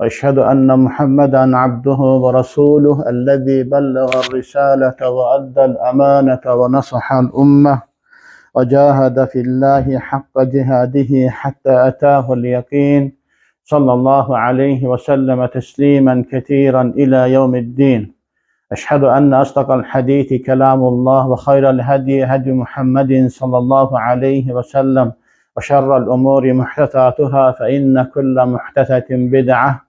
وأشهد أن محمدا عبده ورسوله الذي بلغ الرسالة وأدى الأمانة ونصح الأمة وجاهد في الله حق جهاده حتى أتاه اليقين صلى الله عليه وسلم تسليما كثيرا إلى يوم الدين. أشهد أن أصدق الحديث كلام الله وخير الهدي هدي محمد صلى الله عليه وسلم وشر الأمور محدثاتها فإن كل محدثة بدعة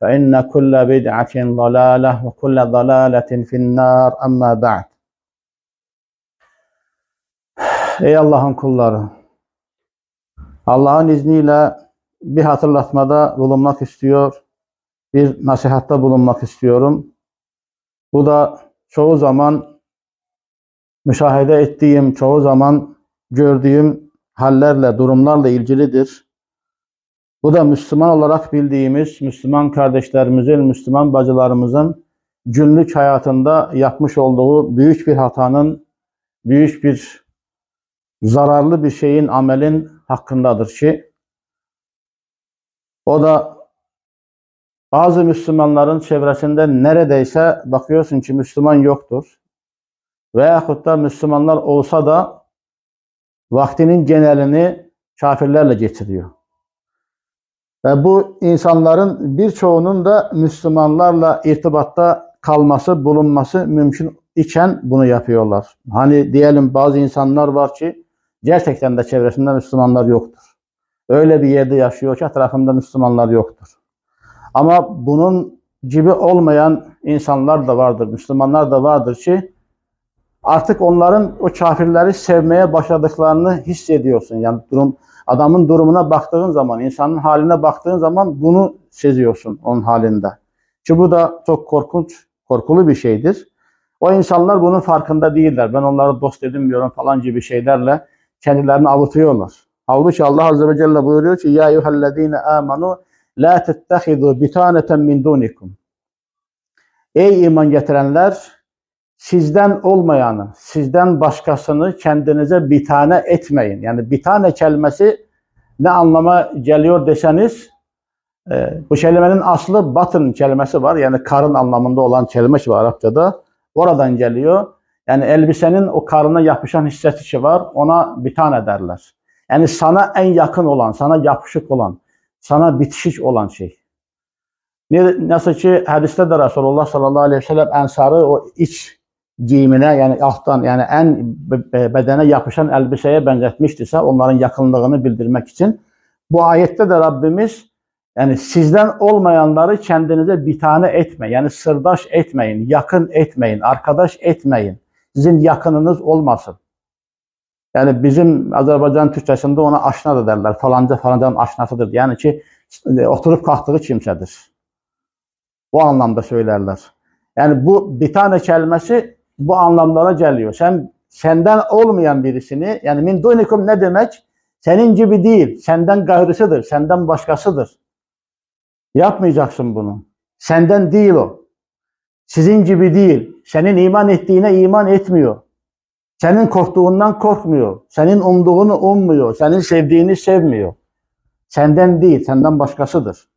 فإن كل بدعة ضلالة وكل ضلالة في النار أما بعد Ey Allah'ın kulları! Allah'ın izniyle bir hatırlatmada bulunmak istiyor, bir nasihatta bulunmak istiyorum. Bu da çoğu zaman müşahede ettiğim, çoğu zaman gördüğüm hallerle, durumlarla ilgilidir. Bu da Müslüman olarak bildiğimiz Müslüman kardeşlerimizin, Müslüman bacılarımızın günlük hayatında yapmış olduğu büyük bir hatanın, büyük bir zararlı bir şeyin, amelin hakkındadır ki o da bazı Müslümanların çevresinde neredeyse bakıyorsun ki Müslüman yoktur. Veyahut da Müslümanlar olsa da vaktinin genelini kafirlerle geçiriyor. Ve bu insanların birçoğunun da Müslümanlarla irtibatta kalması, bulunması mümkün iken bunu yapıyorlar. Hani diyelim bazı insanlar var ki gerçekten de çevresinde Müslümanlar yoktur. Öyle bir yerde yaşıyor ki etrafında Müslümanlar yoktur. Ama bunun gibi olmayan insanlar da vardır, Müslümanlar da vardır ki artık onların o kafirleri sevmeye başladıklarını hissediyorsun. Yani durum adamın durumuna baktığın zaman, insanın haline baktığın zaman bunu seziyorsun onun halinde. Ki bu da çok korkunç, korkulu bir şeydir. O insanlar bunun farkında değiller. Ben onları dost edinmiyorum falan gibi şeylerle kendilerini avutuyorlar. Halbuki Allah Azze ve Celle buyuruyor ki Ya eyyühellezine amanu la tettehidu bitaneten min dunikum. Ey iman getirenler sizden olmayanı, sizden başkasını kendinize bir tane etmeyin. Yani bir tane kelimesi ne anlama geliyor deseniz e, bu kelimenin aslı batın kelimesi var. Yani karın anlamında olan kelimesi var Arapçada. Oradan geliyor. Yani elbisenin o karına yapışan hissesi var. Ona bir tane derler. Yani sana en yakın olan, sana yapışık olan, sana bitişik olan şey. Nasıl ki hadiste de Resulullah sallallahu aleyhi ve sellem ensarı o iç giyimine yani alttan yani en bedene yapışan elbiseye benzetmiştiyse onların yakınlığını bildirmek için bu ayette de Rabbimiz yani sizden olmayanları kendinize bir tane etme. Yani sırdaş etmeyin, yakın etmeyin, arkadaş etmeyin. Sizin yakınınız olmasın. Yani bizim Azerbaycan Türkçesinde ona aşna da derler. Falanca falancanın aşnasıdır. Yani ki oturup kalktığı kimsedir. Bu anlamda söylerler. Yani bu bir tane kelimesi bu anlamlara geliyor. Sen senden olmayan birisini yani min dunikum ne demek? Senin gibi değil, senden gayrısıdır, senden başkasıdır. Yapmayacaksın bunu. Senden değil o. Sizin gibi değil. Senin iman ettiğine iman etmiyor. Senin korktuğundan korkmuyor. Senin umduğunu ummuyor. Senin sevdiğini sevmiyor. Senden değil, senden başkasıdır.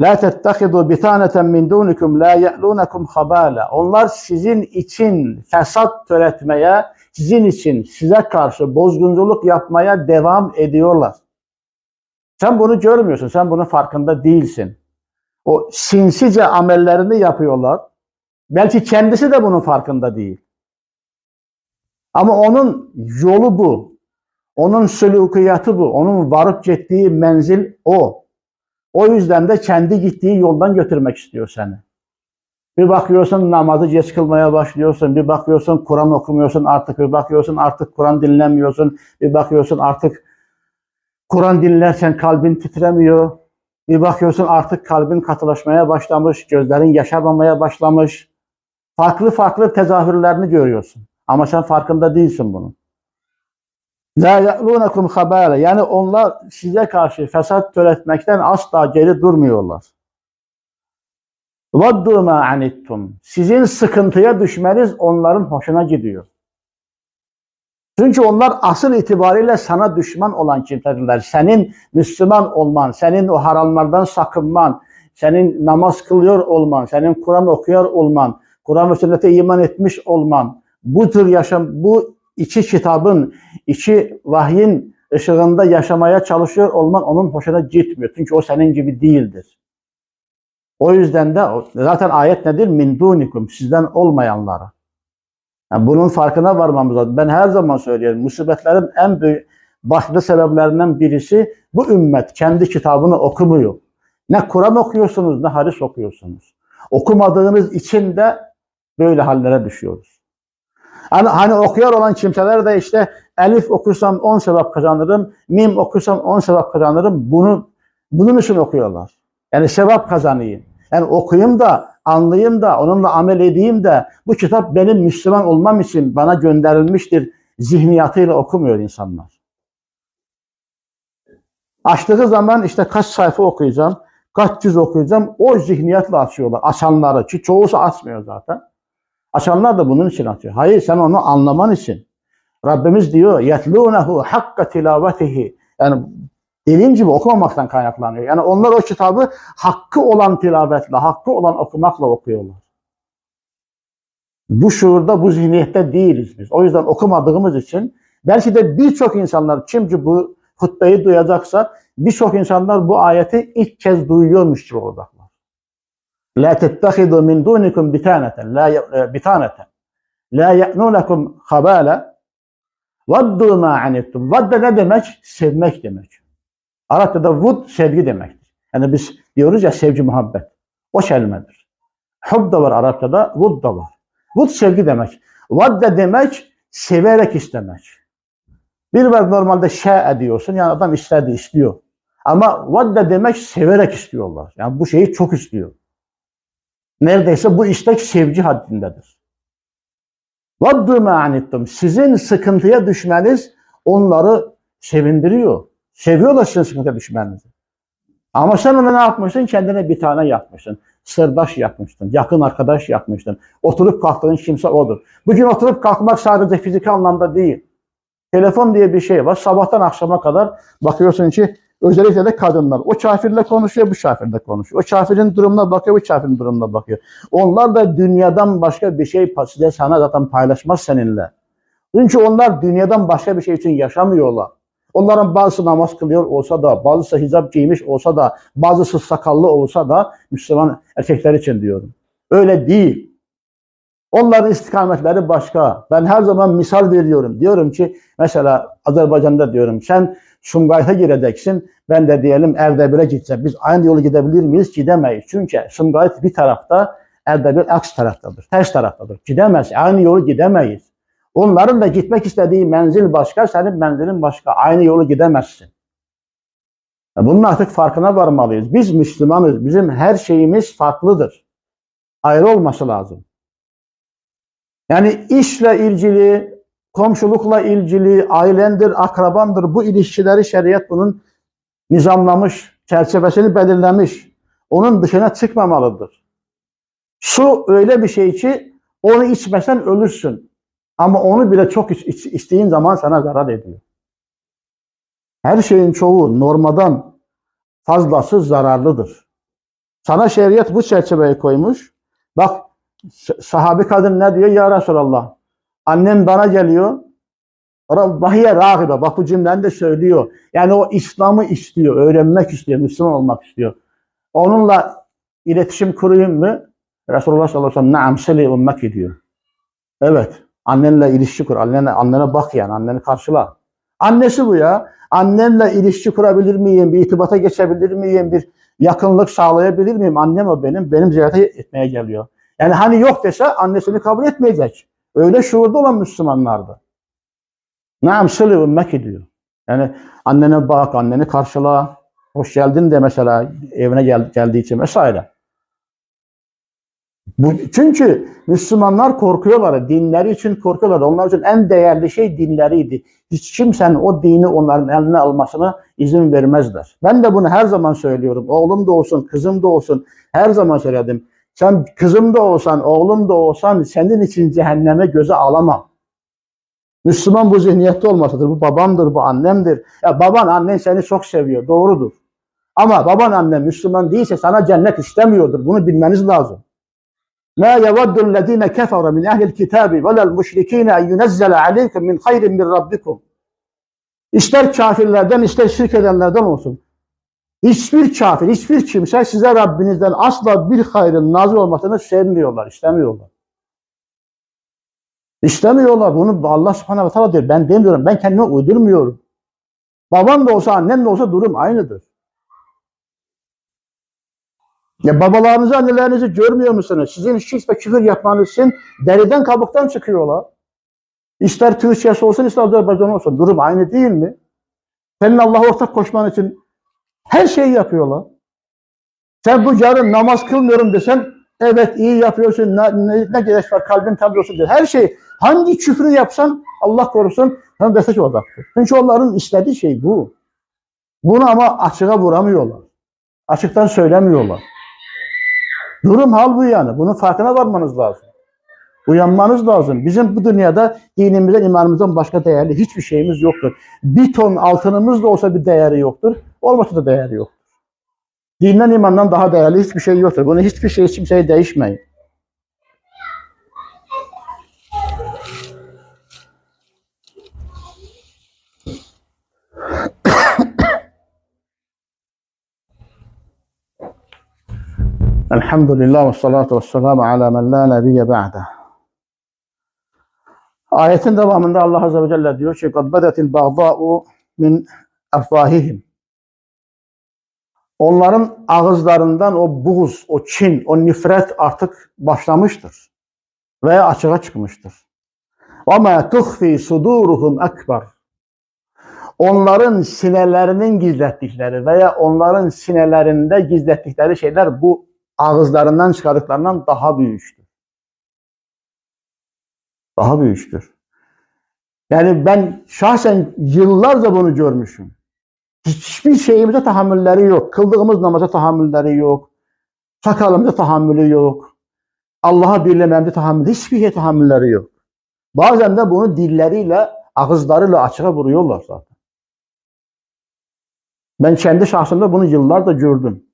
La tettehidu bitaneten min dunikum la ya'lunakum habala. Onlar sizin için fesat töretmeye, sizin için size karşı bozgunculuk yapmaya devam ediyorlar. Sen bunu görmüyorsun, sen bunun farkında değilsin. O sinsice amellerini yapıyorlar. Belki kendisi de bunun farkında değil. Ama onun yolu bu. Onun sülukiyatı bu. Onun varıp gittiği menzil o. O yüzden de kendi gittiği yoldan götürmek istiyor seni. Bir bakıyorsun namazı geç kılmaya başlıyorsun. Bir bakıyorsun Kur'an okumuyorsun artık. Bir bakıyorsun artık Kur'an dinlemiyorsun. Bir bakıyorsun artık Kur'an dinlersen kalbin titremiyor. Bir bakıyorsun artık kalbin katılaşmaya başlamış. Gözlerin yaşarmamaya başlamış. Farklı farklı tezahürlerini görüyorsun. Ama sen farkında değilsin bunun. La ya'lunakum habala. Yani onlar size karşı fesat töretmekten asla geri durmuyorlar. Vaddu ma anittum. Sizin sıkıntıya düşmeniz onların hoşuna gidiyor. Çünkü onlar asıl itibariyle sana düşman olan kimsedirler. Senin Müslüman olman, senin o haramlardan sakınman, senin namaz kılıyor olman, senin Kur'an okuyor olman, Kur'an ve sünnete iman etmiş olman, bu tür yaşam, bu iki kitabın, iki vahyin ışığında yaşamaya çalışıyor olman onun hoşuna gitmiyor. Çünkü o senin gibi değildir. O yüzden de zaten ayet nedir? Min dunikum, sizden olmayanlara. Yani bunun farkına varmamız lazım. Ben her zaman söylüyorum. Musibetlerin en büyük başlı sebeplerinden birisi bu ümmet kendi kitabını okumuyor. Ne Kur'an okuyorsunuz ne hadis okuyorsunuz. Okumadığınız için de böyle hallere düşüyoruz. Hani, hani okuyor olan kimseler de işte elif okursam 10 sevap kazanırım, mim okursam 10 sevap kazanırım. Bunu bunun için okuyorlar. Yani sevap kazanayım. Yani okuyayım da, anlayayım da, onunla amel edeyim de bu kitap benim Müslüman olmam için bana gönderilmiştir zihniyatıyla okumuyor insanlar. Açtığı zaman işte kaç sayfa okuyacağım, kaç yüz okuyacağım o zihniyetle açıyorlar. Açanları ki çoğusu açmıyor zaten. Açanlar da bunun için açıyor. Hayır sen onu anlaman için. Rabbimiz diyor yetlunehu hakka tilavetihi. Yani dediğim gibi okumamaktan kaynaklanıyor. Yani onlar o kitabı hakkı olan tilavetle, hakkı olan okumakla okuyorlar. Bu şuurda, bu zihniyette değiliz biz. O yüzden okumadığımız için belki de birçok insanlar kimci bu hutbeyi duyacaksa birçok insanlar bu ayeti ilk kez duyuyormuş gibi olacaklar. La tettehidu min dunikum bitaneten la ye- bitaneten la ye'nunekum habala vaddu ma anittum. Vadda ne demek? Sevmek demek. Arapçada vud sevgi demektir. Yani biz diyoruz ya sevgi muhabbet. O kelimedir. Hub da var Arapçada, vud da var. Vud sevgi demek. Vadda demek severek istemek. Bir var normalde şe ediyorsun yani adam istedi istiyor. Ama vadda demek severek istiyorlar. Yani bu şeyi çok istiyor. Neredeyse bu istek sevgi haddindedir. Ma anittum. Sizin sıkıntıya düşmeniz onları sevindiriyor. Seviyorlar sizin sıkıntıya düşmenizi. Ama sen ona ne yapmışsın? Kendine bir tane yapmışsın. Sırdaş yapmışsın. Yakın arkadaş yapmışsın. Oturup kalktığın kimse odur. Bugün oturup kalkmak sadece fiziki anlamda değil. Telefon diye bir şey var. Sabahtan akşama kadar bakıyorsun ki özellikle de kadınlar. O kafirle konuşuyor, bu kafirle konuşuyor. O kafirin durumuna bakıyor, bu kafirin durumuna bakıyor. Onlar da dünyadan başka bir şey size sana zaten paylaşmaz seninle. Çünkü onlar dünyadan başka bir şey için yaşamıyorlar. Onların bazısı namaz kılıyor olsa da, bazısı hicap giymiş olsa da, bazısı sakallı olsa da Müslüman erkekler için diyorum. Öyle değil. Onların istikametleri başka. Ben her zaman misal veriyorum. Diyorum ki mesela Azerbaycan'da diyorum sen Sumgayt'a gireceksin. Ben de diyelim Erdebil'e gideceğim. Biz aynı yolu gidebilir miyiz? Gidemeyiz. Çünkü Sumgayt bir tarafta, Erdebil aks taraftadır. Ters taraftadır. Gidemez. Aynı yolu gidemeyiz. Onların da gitmek istediği menzil başka, senin menzilin başka. Aynı yolu gidemezsin. Bunun artık farkına varmalıyız. Biz Müslümanız. Bizim her şeyimiz farklıdır. Ayrı olması lazım. Yani işle ilgili, komşulukla ilgili, ailendir, akrabandır bu ilişkileri şeriat bunun nizamlamış, çerçevesini belirlemiş. Onun dışına çıkmamalıdır. Su öyle bir şey ki onu içmesen ölürsün. Ama onu bile çok iç, iç- içtiğin zaman sana zarar ediyor. Her şeyin çoğu normadan fazlası zararlıdır. Sana şeriat bu çerçeveyi koymuş. Bak sahabi kadın ne diyor? Ya Resulallah annem bana geliyor. Vahiye ragibe. Bak bu cümleni de söylüyor. Yani o İslam'ı istiyor. Öğrenmek istiyor. Müslüman olmak istiyor. Onunla iletişim kurayım mı? Resulullah sallallahu aleyhi ve sellem naam seli ümmeki diyor. Evet. Annenle ilişki kur. Annene, annene bak yani. Anneni karşıla. Annesi bu ya. Annenle ilişki kurabilir miyim? Bir itibata geçebilir miyim? Bir yakınlık sağlayabilir miyim? Annem o benim. Benim ziyarete etmeye geliyor. Yani hani yok dese annesini kabul etmeyecek. Öyle şuurda olan Müslümanlardı. Naam sılı ümmek diyor. Yani annene bak, anneni karşıla. Hoş geldin de mesela evine gel, geldiği için vesaire. Bu, çünkü Müslümanlar korkuyorlar. Dinleri için korkuyorlar. Onlar için en değerli şey dinleriydi. Hiç kimsenin o dini onların eline almasına izin vermezler. Ben de bunu her zaman söylüyorum. Oğlum da olsun, kızım da olsun. Her zaman söyledim. Sen kızım da olsan, oğlum da olsan senin için cehenneme göze alamam. Müslüman bu zihniyette olmasıdır. Bu babamdır, bu annemdir. Ya baban, annen seni çok seviyor. Doğrudur. Ama baban, annen Müslüman değilse sana cennet istemiyordur. Bunu bilmeniz lazım. Yeveddu allazine kefere min ehlil kitabi ve lel müşrikine en yunezzele aleykum min hayrin min rabbikum. İster kafirlerden ister şirk edenlerden olsun. Hiçbir kafir, hiçbir kimse size Rabbinizden asla bir hayrın nazil olmasını sevmiyorlar, istemiyorlar. İstemiyorlar. Bunu Allah subhanahu teala diyor. Ben demiyorum. Ben kendime uydurmuyorum. Babam da olsa, annem de olsa durum aynıdır. Ya babalarınızı, annelerinizi görmüyor musunuz? Sizin şirk ve küfür yapmanız için deriden kabuktan çıkıyorlar. İster Türkçesi olsun, ister Azerbaycan olsun. Durum aynı değil mi? Senin Allah'a ortak koşman için her şeyi yapıyorlar. Sen bu yarın namaz kılmıyorum desen, evet iyi yapıyorsun, ne, ne, ne gerek var, kalbin tabi olsun diye. Her şey, hangi küfrü yapsan Allah korusun, sana destek olacaktır. Çünkü onların istediği şey bu. Bunu ama açığa vuramıyorlar. Açıktan söylemiyorlar. Durum hal bu yani. Bunun farkına varmanız lazım. Uyanmanız lazım. Bizim bu dünyada dinimizden, imanımızdan başka değerli hiçbir şeyimiz yoktur. Bir ton altınımız da olsa bir değeri yoktur. Olmasa da değeri yoktur. Dinden, imandan daha değerli hiçbir şey yoktur. Bunu hiçbir şey kimseye değişmeyin. Elhamdülillah ve salatu ve selamu ala men la nebiyye ba'de. Ayetin devamında Allah Azze ve Celle diyor ki قَدْ بَدَتِ الْبَغْضَاءُ min afvahihim. Onların ağızlarından o buğz, o kin, o nifret artık başlamıştır. Veya açığa çıkmıştır. وَمَا تُخْفِي صُدُورُهُمْ ekber. Onların sinelerinin gizlettikleri veya onların sinelerinde gizlettikleri şeyler bu ağızlarından çıkardıklarından daha büyüktür. Daha büyüktür. Yani ben şahsen yıllarca bunu görmüşüm. Hiçbir şeyimize tahammülleri yok. Kıldığımız namaza tahammülleri yok. Sakalımıza tahammülü yok. Allah'a birlememde tahammülü, hiçbir şeye tahammülleri yok. Bazen de bunu dilleriyle, ağızlarıyla açığa vuruyorlar zaten. Ben kendi şahsımda bunu yıllarca gördüm.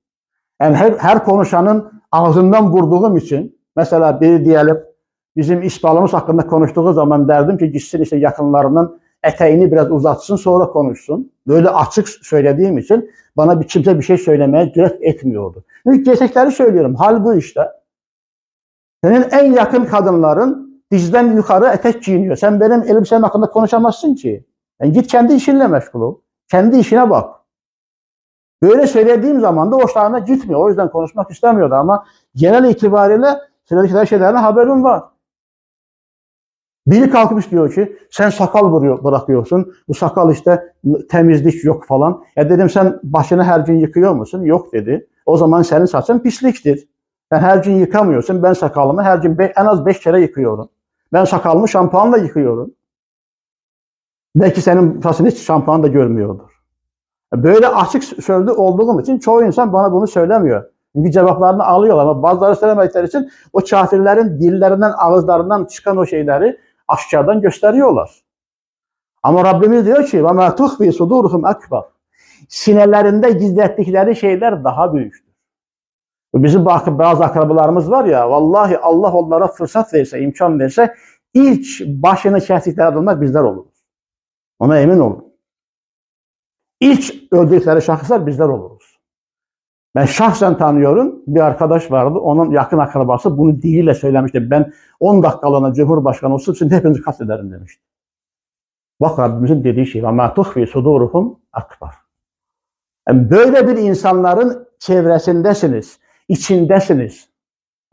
Yani her, her konuşanın ağzından vurduğum için, mesela biri diyelim bizim iş balımız hakkında konuştuğu zaman derdim ki gitsin işte yakınlarının eteğini biraz uzatsın sonra konuşsun. Böyle açık söylediğim için bana bir kimse bir şey söylemeye cüret etmiyordu. Çünkü gerçekleri söylüyorum. Hal bu işte. Senin en yakın kadınların dizden yukarı etek giyiniyor. Sen benim elbisem hakkında konuşamazsın ki. Yani git kendi işinle meşgul ol. Kendi işine bak. Böyle söylediğim zaman da hoşlarına gitmiyor. O yüzden konuşmak istemiyordu ama genel itibariyle söyledikleri şeylerden haberim var. Biri kalkmış diyor ki sen sakal bırakıyorsun. Bu sakal işte temizlik yok falan. Ya dedim sen başını her gün yıkıyor musun? Yok dedi. O zaman senin saçın pisliktir. Sen her gün yıkamıyorsun. Ben sakalımı her gün en az beş kere yıkıyorum. Ben sakalımı şampuanla yıkıyorum. Belki senin saçın hiç şampuan da görmüyordur. Böyle açık sözlü olduğum için çoğu insan bana bunu söylemiyor. Çünkü cevaplarını alıyorlar ama bazıları söylemedikleri için o kafirlerin dillerinden, ağızlarından çıkan o şeyleri aşağıdan gösteriyorlar. Ama Rabbimiz diyor ki ve ma tuhfi suduruhum ekber. Sinelerinde gizlettikleri şeyler daha büyüktür. Bizim bazı akrabalarımız var ya vallahi Allah onlara fırsat verse, imkan verse ilk başını kestikleri adamlar bizler oluruz. Ona emin olun. İlk öldürdükleri şahıslar bizler olur. Ben şahsen tanıyorum. Bir arkadaş vardı. Onun yakın akrabası bunu diliyle söylemişti. Ben 10 dakikalığına Cumhurbaşkanı olsun şimdi hepinizi katlederim demişti. Bak Rabbimizin dediği şey. وَمَا تُخْفِي صُدُورُهُمْ akbar. Yani böyle bir insanların çevresindesiniz, içindesiniz.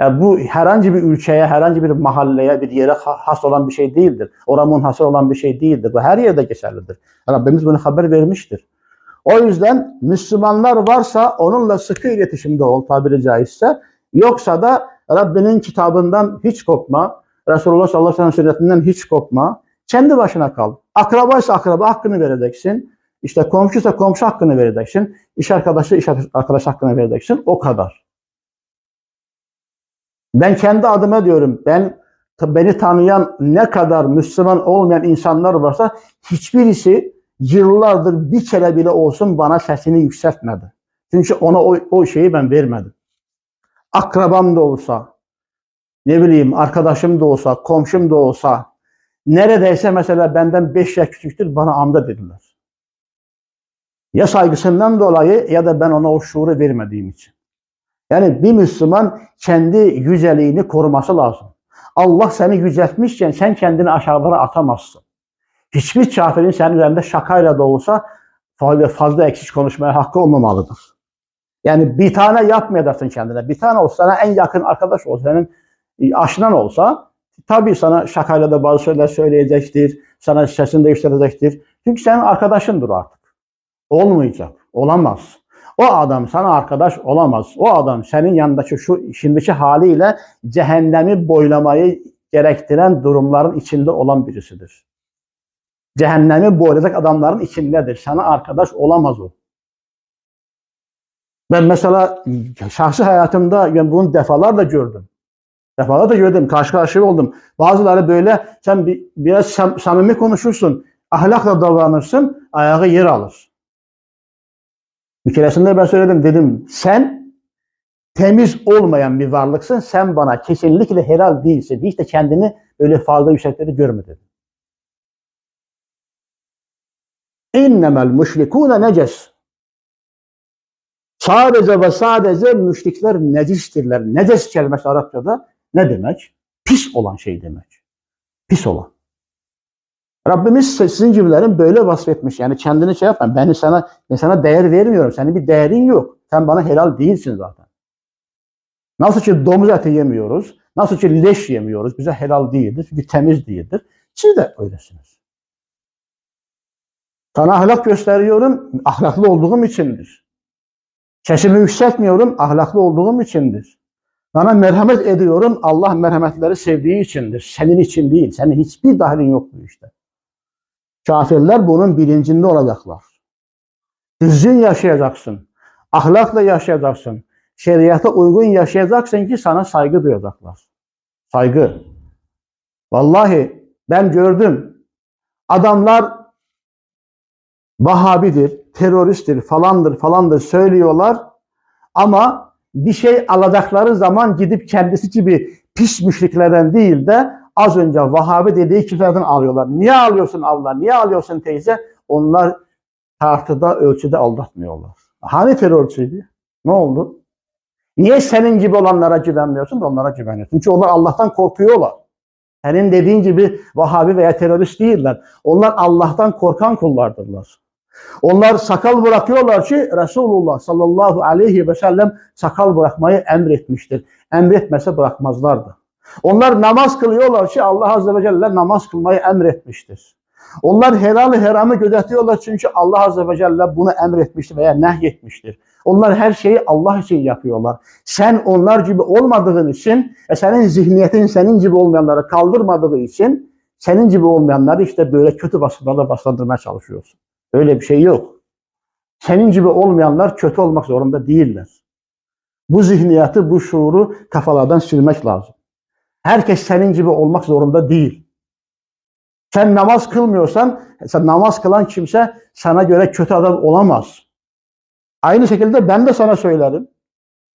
Yani bu herhangi bir ülkeye, herhangi bir mahalleye, bir yere has olan bir şey değildir. Oramın has olan bir şey değildir. Bu her yerde geçerlidir. Rabbimiz bunu haber vermiştir. O yüzden Müslümanlar varsa onunla sıkı iletişimde ol tabiri caizse. Yoksa da Rabbinin kitabından hiç kopma. Resulullah sallallahu aleyhi ve sellem sünnetinden hiç kopma. Kendi başına kal. Akrabaysa akraba hakkını vereceksin. İşte komşuysa komşu hakkını vereceksin. İş arkadaşı iş arkadaşı hakkını vereceksin. O kadar. Ben kendi adıma diyorum. Ben beni tanıyan ne kadar Müslüman olmayan insanlar varsa hiçbirisi yıllardır bir kere bile olsun bana sesini yükseltmedi. Çünkü ona o, o şeyi ben vermedim. Akrabam da olsa, ne bileyim arkadaşım da olsa, komşum da olsa, neredeyse mesela benden 5 yaş küçüktür bana amca dediler. Ya saygısından dolayı ya da ben ona o şuuru vermediğim için. Yani bir Müslüman kendi yüceliğini koruması lazım. Allah seni yüceltmişken sen kendini aşağılara atamazsın. Hiçbir kafirin senin üzerinde şakayla da olsa fazla, fazla eksik konuşmaya hakkı olmamalıdır. Yani bir tane yapmayacaksın kendine. Bir tane olsa sana en yakın arkadaş olsa, senin aşınan olsa tabii sana şakayla da bazı şeyler söyleyecektir. Sana sesini değiştirecektir. Çünkü senin arkadaşındır artık. Olmayacak. Olamaz. O adam sana arkadaş olamaz. O adam senin yanındaki şu şimdiki haliyle cehennemi boylamayı gerektiren durumların içinde olan birisidir. Cehennemi boylayacak adamların içindedir. Sana arkadaş olamaz o. Ben mesela şahsi hayatımda ben bunu defalarla gördüm. Defalarla gördüm, karşı karşıya oldum. Bazıları böyle sen bir, biraz sam samimi konuşursun, ahlakla davranırsın, ayağı yer alır. Bir keresinde ben söyledim dedim sen temiz olmayan bir varlıksın. Sen bana kesinlikle helal değilsin. Hiç de kendini öyle fazla yüksekleri görme dedim. İnnemel müşrikûne neces. Sadece ve sadece müşrikler necistirler. Neces kelimesi Arapçada ne demek? Pis olan şey demek. Pis olan. Rabbimiz sizin gibilerin böyle vasfetmiş. Yani kendini şey yapma. Ben sana, ben sana değer vermiyorum. Senin bir değerin yok. Sen bana helal değilsin zaten. Nasıl ki domuz eti yemiyoruz. Nasıl ki leş yemiyoruz. Bize helal değildir. Çünkü temiz değildir. Siz de öylesiniz. Sana ahlak gösteriyorum. Ahlaklı olduğum içindir. Sesimi yükseltmiyorum. Ahlaklı olduğum içindir. Sana merhamet ediyorum. Allah merhametleri sevdiği içindir. Senin için değil. Senin hiçbir dahilin yok bu işte. Kafirler bunun bilincinde olacaklar. Düzgün yaşayacaksın. Ahlakla yaşayacaksın. Şeriata uygun yaşayacaksın ki sana saygı duyacaklar. Saygı. Vallahi ben gördüm. Adamlar Vahabidir, teröristtir, falandır, falandır söylüyorlar. Ama bir şey alacakları zaman gidip kendisi gibi pis müşriklerden değil de az önce Vahabi dediği kişilerden alıyorlar. Niye alıyorsun Allah? Niye alıyorsun teyze? Onlar tartıda, ölçüde aldatmıyorlar. Hani terörcüydü? Ne oldu? Niye senin gibi olanlara güvenmiyorsun da onlara güveniyorsun? Çünkü onlar Allah'tan korkuyorlar. Senin dediğin gibi Vahabi veya terörist değiller. Onlar Allah'tan korkan kullardırlar. Onlar sakal bırakıyorlar ki Resulullah sallallahu aleyhi ve sellem sakal bırakmayı emretmiştir. Emretmese bırakmazlardı. Onlar namaz kılıyorlar ki Allah azze ve celle namaz kılmayı emretmiştir. Onlar helal haramı gözetiyorlar çünkü Allah azze ve celle bunu emretmiştir veya nehyetmiştir. Onlar her şeyi Allah için yapıyorlar. Sen onlar gibi olmadığın için ve senin zihniyetin senin gibi olmayanları kaldırmadığı için senin gibi olmayanları işte böyle kötü vasıflarla baslandırmaya çalışıyorsun. Öyle bir şey yok. Senin gibi olmayanlar kötü olmak zorunda değiller. Bu zihniyatı, bu şuuru kafalardan silmek lazım. Herkes senin gibi olmak zorunda değil. Sen namaz kılmıyorsan, sen namaz kılan kimse sana göre kötü adam olamaz. Aynı şekilde ben de sana söylerim.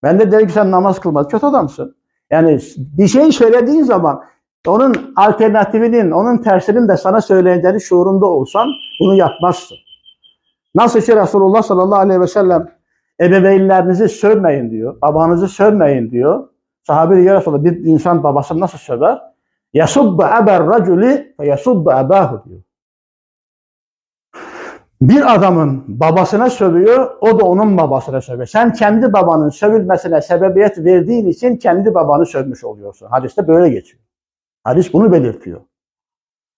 Ben de derim ki sen namaz kılmaz, kötü adamsın. Yani bir şey söylediğin zaman onun alternatifinin, onun tersinin de sana söyleyeceğini şuurunda olsan bunu yapmazsın. Nasıl ki Resulullah sallallahu aleyhi ve sellem ebeveynlerinizi sövmeyin diyor, babanızı sövmeyin diyor. Sahabe diyor Resulullah bir insan babasını nasıl söver? Yasubbu eber raculi ve yasubbu ebahu diyor. Bir adamın babasına sövüyor, o da onun babasına sövüyor. Sen kendi babanın sövülmesine sebebiyet verdiğin için kendi babanı sövmüş oluyorsun. Hadiste böyle geçiyor. Hadis bunu belirtiyor.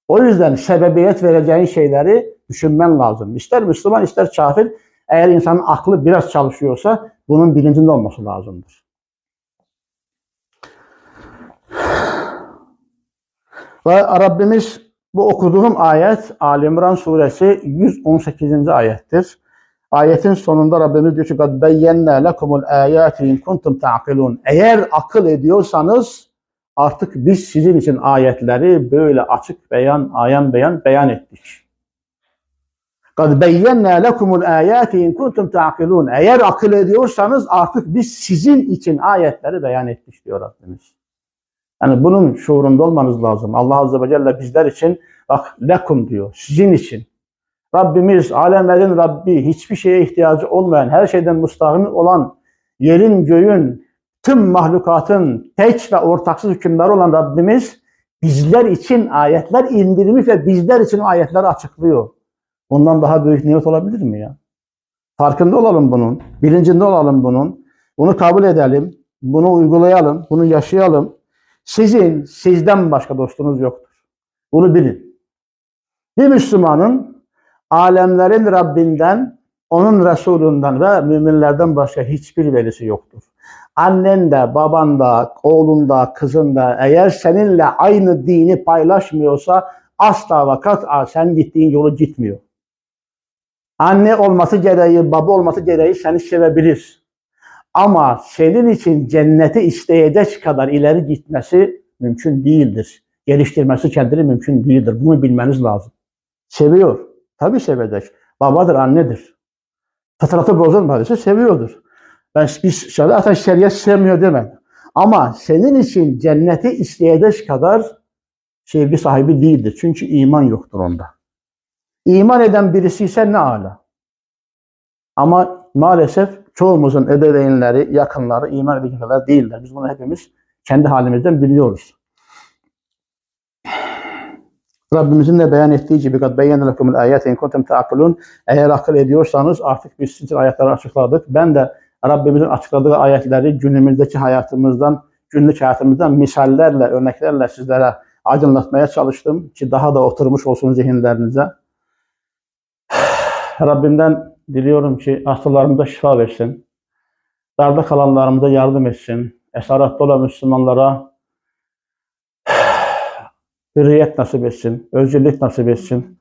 O yüzden sebebiyet vereceğin şeyleri düşünmen lazım. İster Müslüman ister kafir eğer insanın aklı biraz çalışıyorsa bunun bilincinde olması lazımdır. Ve Rabbimiz bu okuduğum ayet Ali İmran suresi 118. ayettir. Ayetin sonunda Rabbimiz diyor ki قَدْ بَيَّنَّا لَكُمُ الْآيَاتِ اِنْ كُنْتُمْ تَعْقِلُونَ Eğer akıl ediyorsanız artık biz sizin için ayetleri böyle açık beyan, ayan beyan beyan ettik. قَدْ بَيَّنَّا لَكُمُ الْآيَاتِ اِنْ كُنْتُمْ تَعْقِلُونَ Eğer akıl ediyorsanız artık biz sizin için ayetleri beyan ettik diyor Rabbimiz. Yani bunun şuurunda olmanız lazım. Allah Azze ve Celle bizler için bak lekum diyor. Sizin için. Rabbimiz, alemlerin Rabbi, hiçbir şeye ihtiyacı olmayan, her şeyden müstahni olan, yerin göğün, tüm mahlukatın tek ve ortaksız hükümleri olan Rabbimiz bizler için ayetler indirmiş ve bizler için o ayetleri açıklıyor. Ondan daha büyük nimet olabilir mi ya? Farkında olalım bunun, bilincinde olalım bunun. Bunu kabul edelim, bunu uygulayalım, bunu yaşayalım. Sizin, sizden başka dostunuz yoktur. Bunu bilin. Bir Müslümanın alemlerin Rabbinden, onun Resulünden ve müminlerden başka hiçbir velisi yoktur. Annen de, baban da, oğlun da, kızın da eğer seninle aynı dini paylaşmıyorsa asla ve kat'a sen gittiğin yolu gitmiyor. Anne olması gereği, baba olması gereği seni sevebilir. Ama senin için cenneti isteyecek kadar ileri gitmesi mümkün değildir. Geliştirmesi kendini mümkün değildir. Bunu bilmeniz lazım. Seviyor. Tabii sevecek. Babadır, annedir. Fıtratı bozulmadıysa seviyordur. Ben biz zaten şeriat sevmiyor demedim. Ama senin için cenneti isteyecek kadar sevgi sahibi değildir. Çünkü iman yoktur onda. İman eden birisi ise ne ala. Ama maalesef çoğumuzun ebeveynleri, yakınları iman kadar değiller. Biz bunu hepimiz kendi halimizden biliyoruz. Rabbimizin de beyan ettiği gibi kad beyyene lekumul ayati in kuntum ta'kulun. Eğer akıl ediyorsanız artık biz sizin ayetleri açıkladık. Ben de Rabbimizin açıkladığı ayetleri günümüzdeki hayatımızdan, günlük hayatımızdan misallerle, örneklerle sizlere aydınlatmaya çalıştım ki daha da oturmuş olsun zihinlerinize. Rabbimden diliyorum ki hastalarımıza şifa versin. Darda kalanlarımıza yardım etsin. Esarette olan Müslümanlara hürriyet nasip etsin, özgürlük nasip etsin.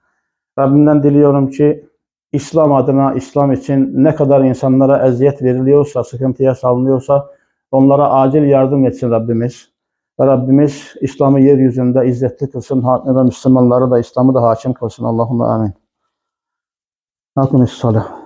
Rabbimden diliyorum ki İslam adına, İslam için ne kadar insanlara eziyet veriliyorsa, sıkıntıya salınıyorsa onlara acil yardım etsin Rabbimiz. Ve Rabbimiz İslam'ı yeryüzünde izzetli kılsın ve Müslümanları da İslam'ı da hakim kılsın. Allahümme amin. Hakimis salah.